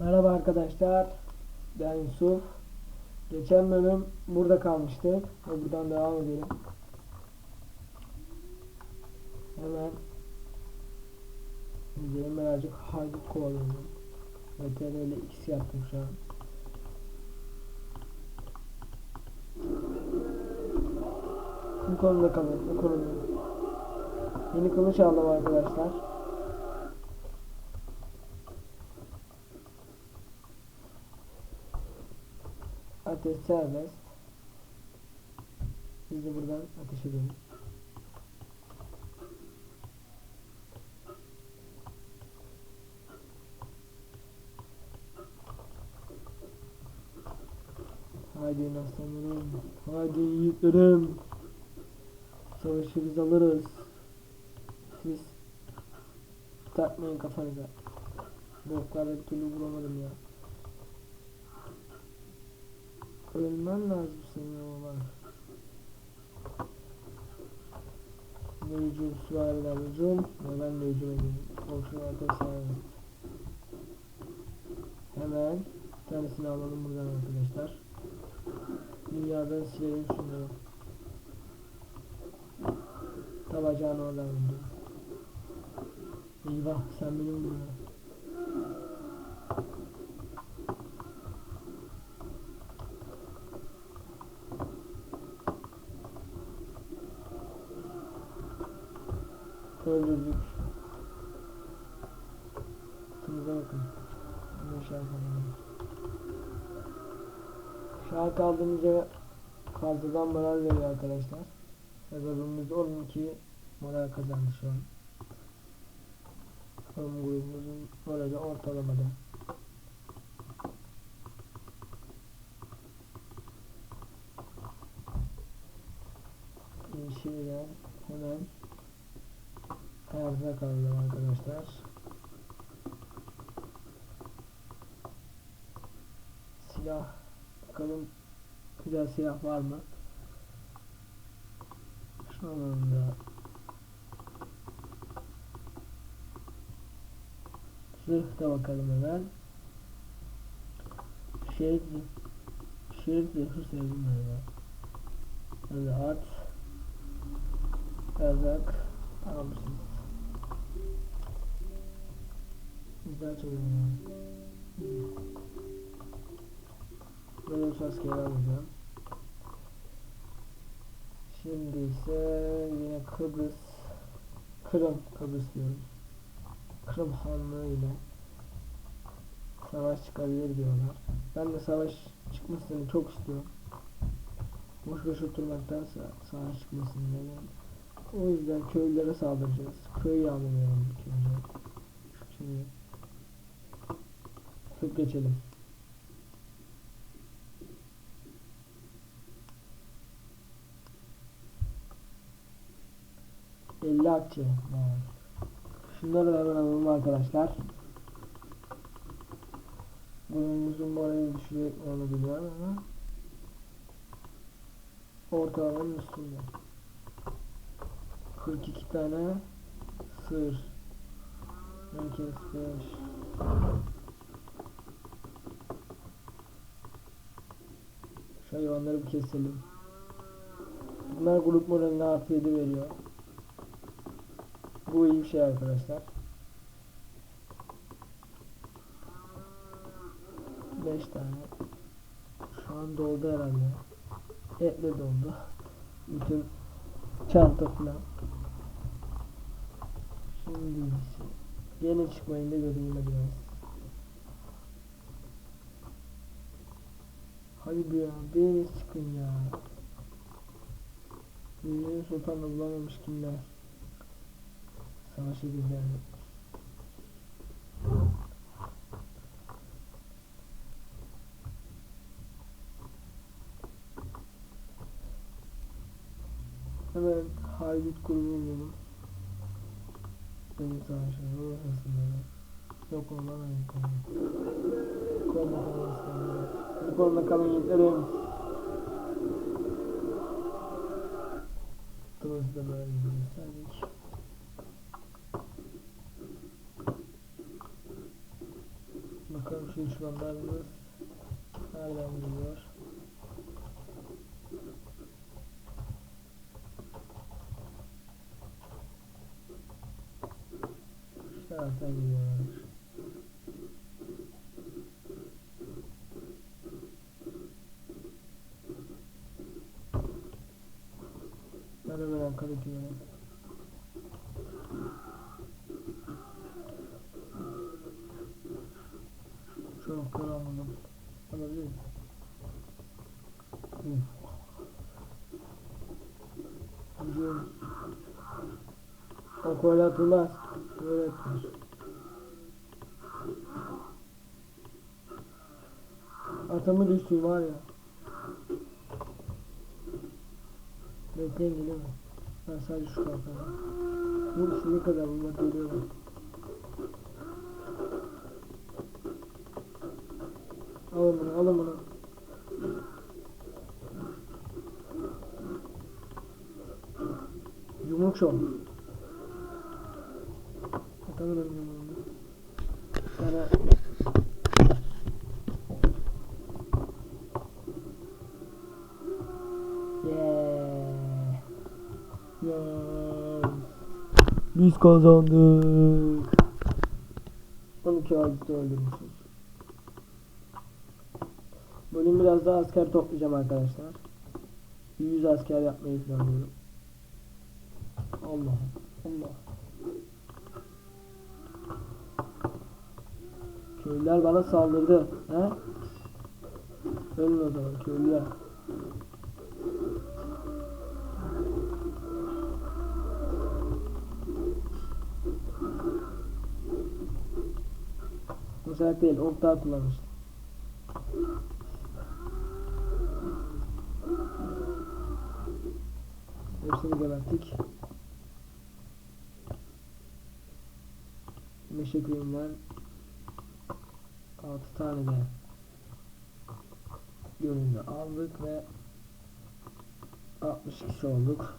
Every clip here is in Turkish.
Merhaba arkadaşlar. Ben Yusuf. Geçen bölüm burada kalmıştık. Ve buradan devam edelim. Hemen gidelim birazcık haydut kovalayalım. VTR ile X yaptım şu an. Bu konuda kalın. Bu konuda. Yeni kılıç aldım arkadaşlar. Ateş serbest. Biz de buradan ateş edelim. Haydi aslanlarım. Haydi yiğitlerim. Savaşı biz alırız. Siz takmayın kafanıza. Boklarla bir türlü vuramadım ya. Ölmen lazım senin oğlan. Ne hücum süvariler hücum ve ben de hücum edeyim. Ateş serbest. Hemen tanesini alalım buradan arkadaşlar. Dünyadan silelim şunları. Tabacağını oradan vurdum. Eyvah sen benim buraya. Öldürdük. Şunuza bakın. Ne şey yapalım. Yere fazladan moral veriyor arkadaşlar. Hesabımız 12 moral kazandı şu an. Home grubumuzun morali ortalamada. Şimdiden hemen Hayatta kaldım arkadaşlar. Silah. Bakalım güzel silah var mı? Şu anda Zırh da bakalım hemen. Şerit Şerit zırhı sevdim ben ya. Hadi at. Erzak. Almışsınız. Güzel çalıyor ya. Böyle askeri alacağım. Şimdi ise yine Kıbrıs Kırım Kıbrıs diyorum. Kırım Hanlığı ile savaş çıkabilir diyorlar. Ben de savaş çıkmasını çok istiyorum. Boş boş oturmaktansa savaş çıkmasını demiyorum. O yüzden köylere saldıracağız. Köy yağmalayalım ilk önce. Şu köyü. Geçelim. Elli akçe. Evet. Şunları da hemen alalım arkadaşlar. Bunun morali düşecek mi onu biliyorum ama ortalamanın üstünde. 42 tane sığır. Herkes 5 Şu hayvanları bir keselim. Bunlar grup moralini artı 7 veriyor. Bu iyi bir şey arkadaşlar. 5 tane. Şu an doldu herhalde. Etle doldu. Bütün çanta falan. Şimdi gene çıkmayın da göreyim hadi biraz. Hadi bir ya, bir çıkın ya. Büyüğün sultanı bulamamış kimler. Savaşa gider. Hemen haydut grubu bulalım. Benim savaşım orasında yok olan aynı konu. Konuda kalın istedim. Bu konuda kalın yiğitlerim. Kılıcı da böyle gösterdik. Bakalım şu düşmanlarımız nereden geliyor? Şu taraftan geliyorlar. Merhaba arkadakilerim. Çok Böyle atılır. Atamı düştüm var ya. Bekleyin geliyor mu? Ben sadece şu kalkanı. Bu istediği kadar bunlar geliyorlar. Alın bunu, alın bunu. Yumruk şov. Sana... Yeah. Yes. Biz kazandık. 12 ağızda öldürmüşüz. Bugün biraz daha asker toplayacağım arkadaşlar. 100 asker yapmayı planlıyorum. Allah Allah. Köylüler bana saldırdı. He? Ölün o zaman köylüler. Sefer değil, ok daha kullanmıştım. Hepsini geberttik. Meşe kuyumdan 6 tane de gönüllü aldık ve 60 kişi olduk.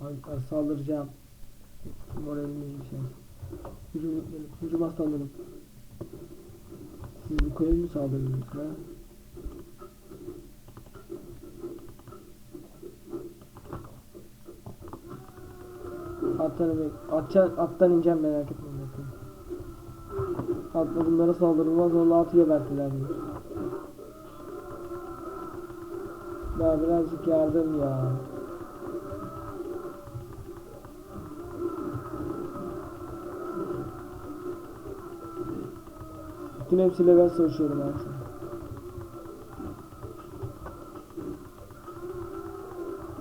Hadi saldıracağım. Moralimiz bir şey. Hücum etmeyelim. Hücum aslanlarım. Siz bu köye mi saldırdınız ha? Attan, atça, attan ineceğim merak etmeyin Atla bunlara saldırılmaz onlar atı gebertiler diyor. Ya birazcık yardım ya. Bütün hepsiyle ben savaşıyorum artık.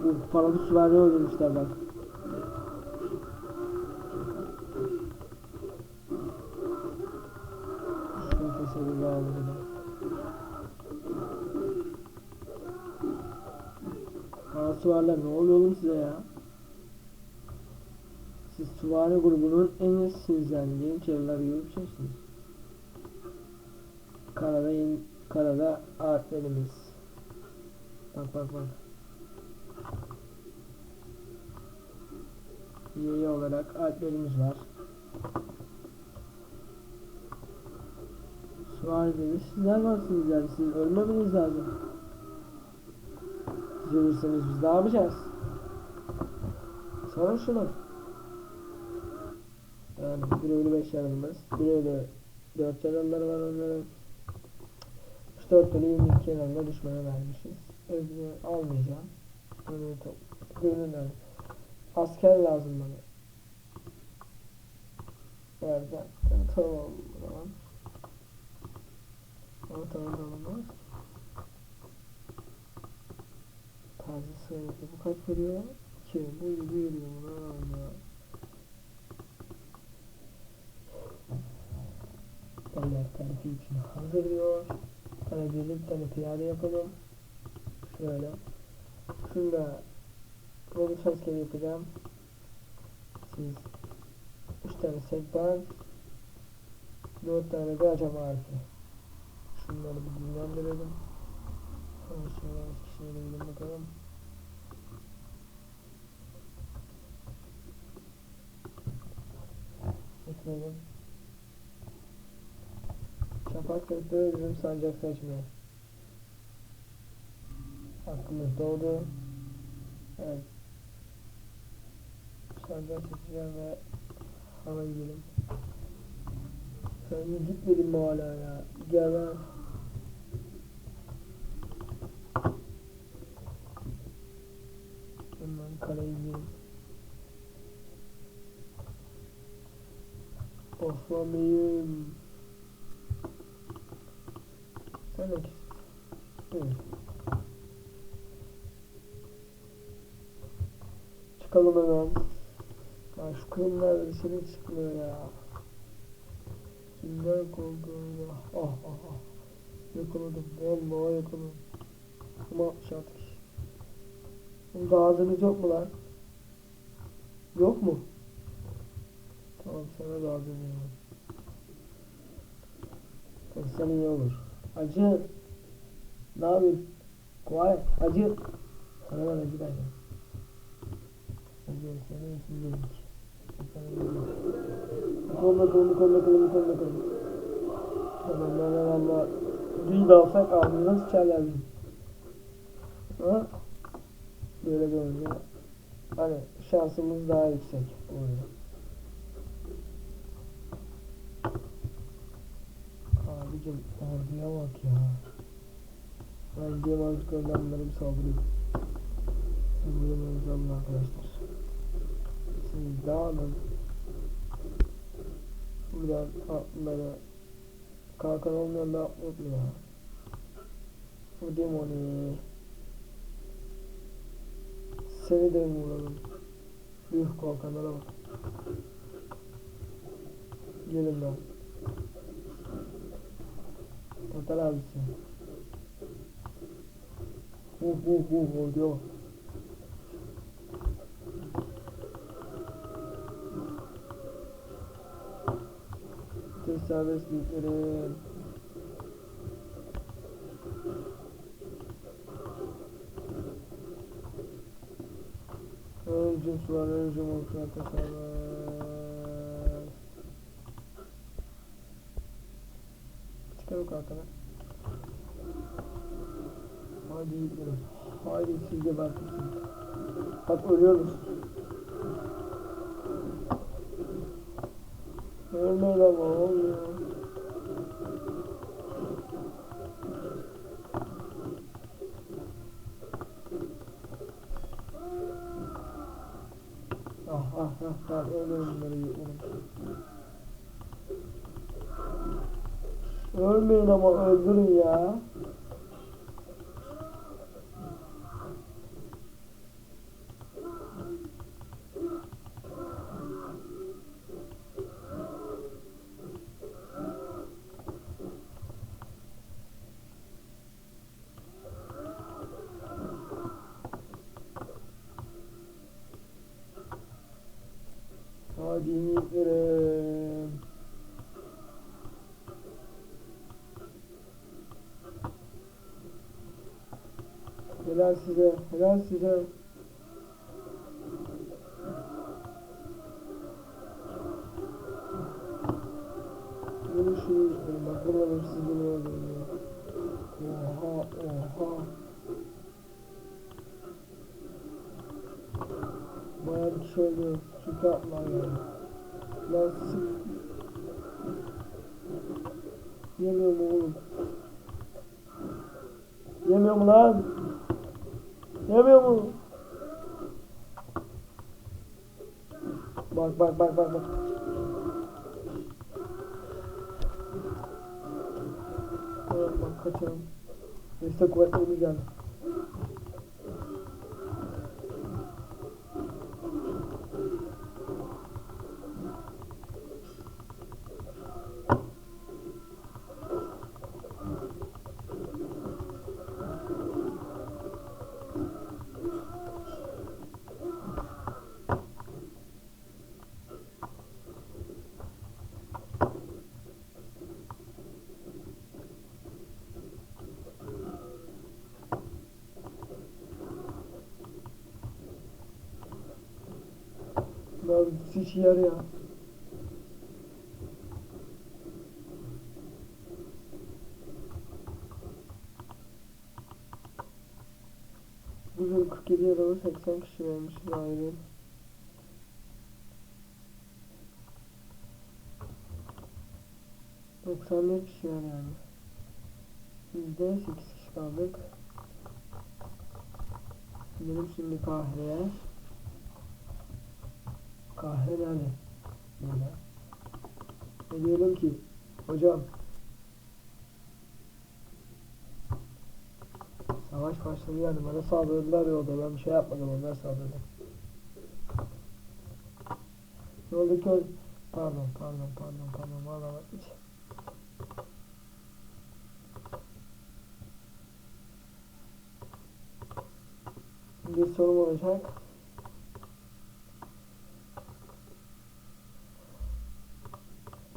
Uh, paralı süvari öldürmüşler bak. Süvariler ne oluyor oğlum size ya? Siz süvari grubunun en iyisiniz yani. Yeniçeriler gibi bir şeysiniz. Karada yeni, karada aletlerimiz. Bak bak bak. Üye olarak aletlerimiz var. Süvari dedi. Sizler varsınız yani. Siz ölmemeniz lazım. Siz ölürseniz biz ne yapacağız? Sorun şunu. Yani bir ölü beş yaralımız. Bir ölü dört yaralıları var onların. 3-4 ölü 22 yaralına düşmana vermişiz. Öbürünü almayacağım. Ölü top. Gönüller. Asker lazım bana. Nereden? Tamam o zaman. Ama tamam Taze sayıda bu kaç veriyor? 2. Bu 7 veriyor buna Allah. Eller terfi için hazır diyor. Hani bir tane piyade yapalım. Şöyle. Şunda Robus askeri yapacağım. Siz 3 tane sekban 4 tane de acaba harfi. Şunları bir dinlendirelim. Sonra Eskişehir'e gidelim bakalım. Ekleyelim. Çapak kırıklığı bizim sancak seçmeye. Hakkımız doğdu. Evet. Sancak seçeceğim ve hava gidelim. Sen gitmedin mi hala ya? Gel lan. Hemen kaleye gidelim. De git. Evet. Çıkalım hemen. Ya şu kırımlar dışarı çıkmıyor ya. Kimden korkuyorum ya. Ah ah ah. Yakaladım. Vallahi yakaladım. Ama şartık. Bunun gazınız yok mu lan? Yok mu? Tamam sana gazım yok. Sen iyi olur. Hacı. Ne yapıyorsun? Kolay. Hacı. Bana bana hacı derler. Hacı senin için dedik. Koluna kolunu koluna kolunu koluna kolunu. Tamam ben valla düğü de alsak ağzımıza sıçarlar bizim. Ha? Böyle görünüyor. Hani şansımız daha yüksek oluyor. Abicim orduya bak ya. Ben önden bunları bir saldırayım. Saldırıyoruz Allah arkadaşlar. Siz dağılın. Buradan atlara kalkan olmayan da mu ya? Vurayım onu. Seni de mi vuralım? Büyük kalkanlara bak. Gelin lan. Tatar abisi. Uh uh uh uh diyor. Tez serbest büyükleri. Öncüm sular, öncüm olsun tasarlar. O kalkanı. Haydi yiğitlerim. Haydi siz gebertirsiniz. Bak ölüyoruz. Ölmeyin ama olmuyor. Ah ah ah ah ölmeyin bunları yiğitlerim. Ölmeyin ama öldürün ya. Hadi Helal size, helal size. Bunu şu yiğitlerim, bak burada hırsızlığı öldürüyor. Oha, oha. Bayağı bir kişi öldü. Atlar yani. Lan sık. Yemiyor mu oğlum? Yemiyor mu lan? Yemiyor mu? Bak bak bak bak bak. Evet bak kaçalım. Destek kuvvetlerimiz geldi. lazım. İkisi işe yarıyor. Bugün 47 yaralı 80 kişi vermişiz ayrı. Doksan bir kişi var yani. Bizde sekiz kişi kaldık. Gidelim şimdi kahveye. Kahve nerede? Burada. Ne diyelim ki? Hocam. Savaş başladı yani bana saldırdılar yolda ben bir şey yapmadım onlar saldırdı. Ne oldu ki? Pardon pardon pardon pardon valla hiç. Bir sorum olacak.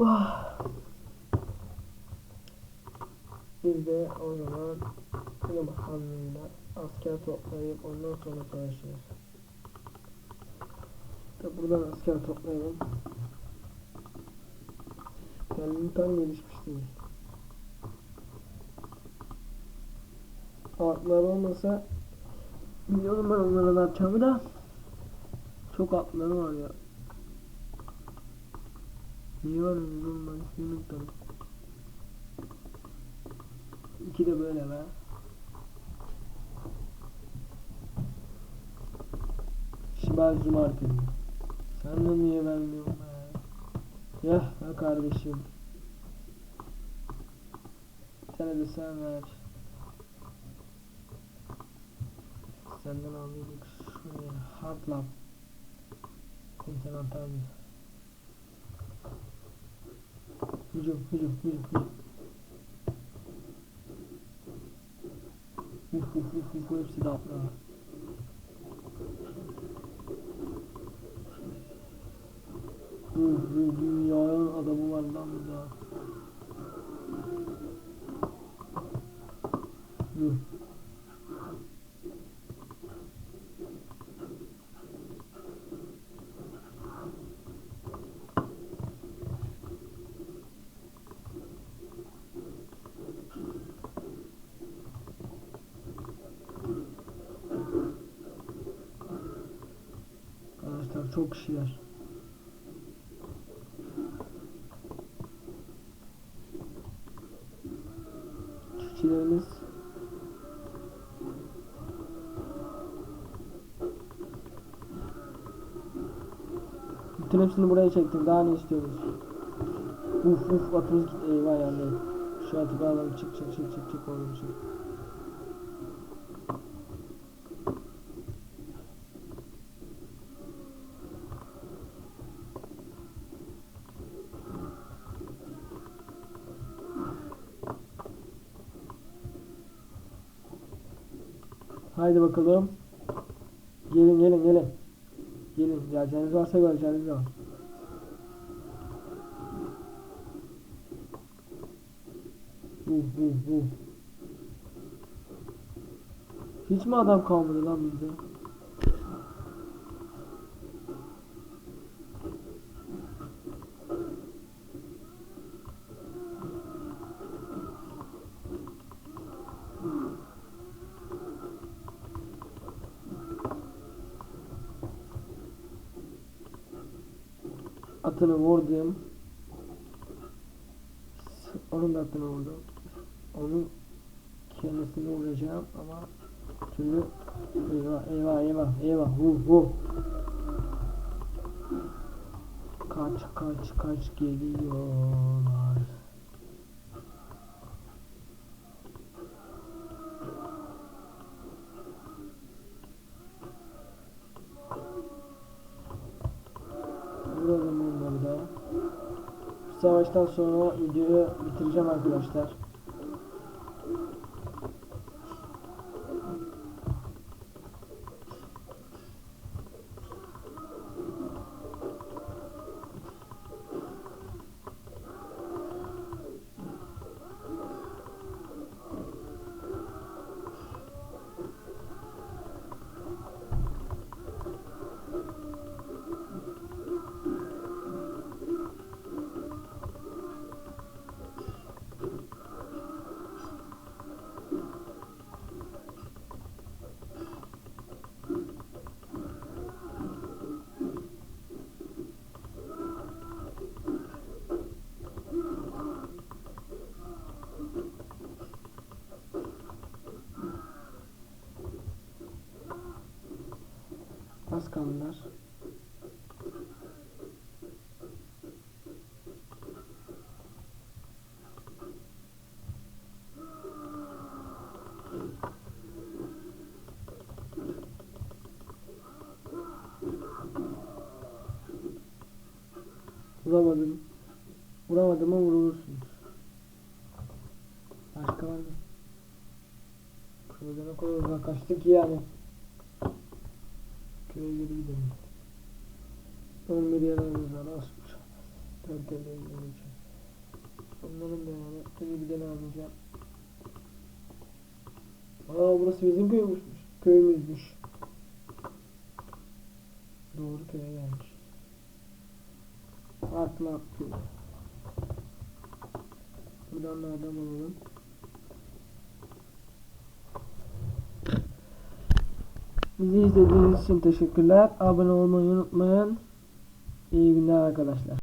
Vah. Biz de o zaman Kınım Hanlığı'yla asker toplayıp ondan sonra savaşırız. Tabi buradan asker toplayalım. Kendimi tam gelişmiş değil. Atlar olmasa biliyorum ben onlara ne yapacağımı da çok atları var ya. Ben ismini unuttum. İki de böyle be. Şibal Cumartesi. Sen de niye vermiyorsun be? Ya ya kardeşim. Sen de sen ver. Senden alıyorduk şuraya. Hard lab. Kontinental bir. Hücum, hücum, hücum, hücum. Uf uf uf uf hepsi de atla. Hı hı dünyanın adamı var lan burada. Hı. Arkadaşlar çok kişiler. Çiftçilerimiz Bütün hepsini buraya çektim. Daha ne istiyoruz? Uf uf atımız gitti. Eyvah yandı. Şu atı bir alalım. Çık çık çık çık çık oğlum çık. Haydi bakalım. Gelin gelin gelin. Gelin. Geleceğiniz varsa göreceğiniz var. Uh, uh, uh. Hiç mi adam kalmadı lan bizde? Atını vurdum. Onun da atını vurdum. Onun kendisini vuracağım ama türlü eyvah eyvah eyvah eyvah vuh vuh kaç kaç kaç geliyorlar Vuralım onları da. Bu savaştan sonra videoyu bitireceğim arkadaşlar. Az kanlılar. Vuramadım. Vuramadım ama vurulursunuz. Başka var mı? Köyden o kadar uzaklaştık yani. Köye geri gidelim. 11 yanımız var. Bir olmaz. Dört elde ilgileneceğim. Onların da yani. Tabii bir de ne alacağım. Aa burası bizim köymüşmüş. Köyümüzmüş. Doğru köye gelmiş. Atma köyü. Buradan da adam alalım. Bizi izlediğiniz için teşekkürler. Abone olmayı unutmayın. İyi günler arkadaşlar.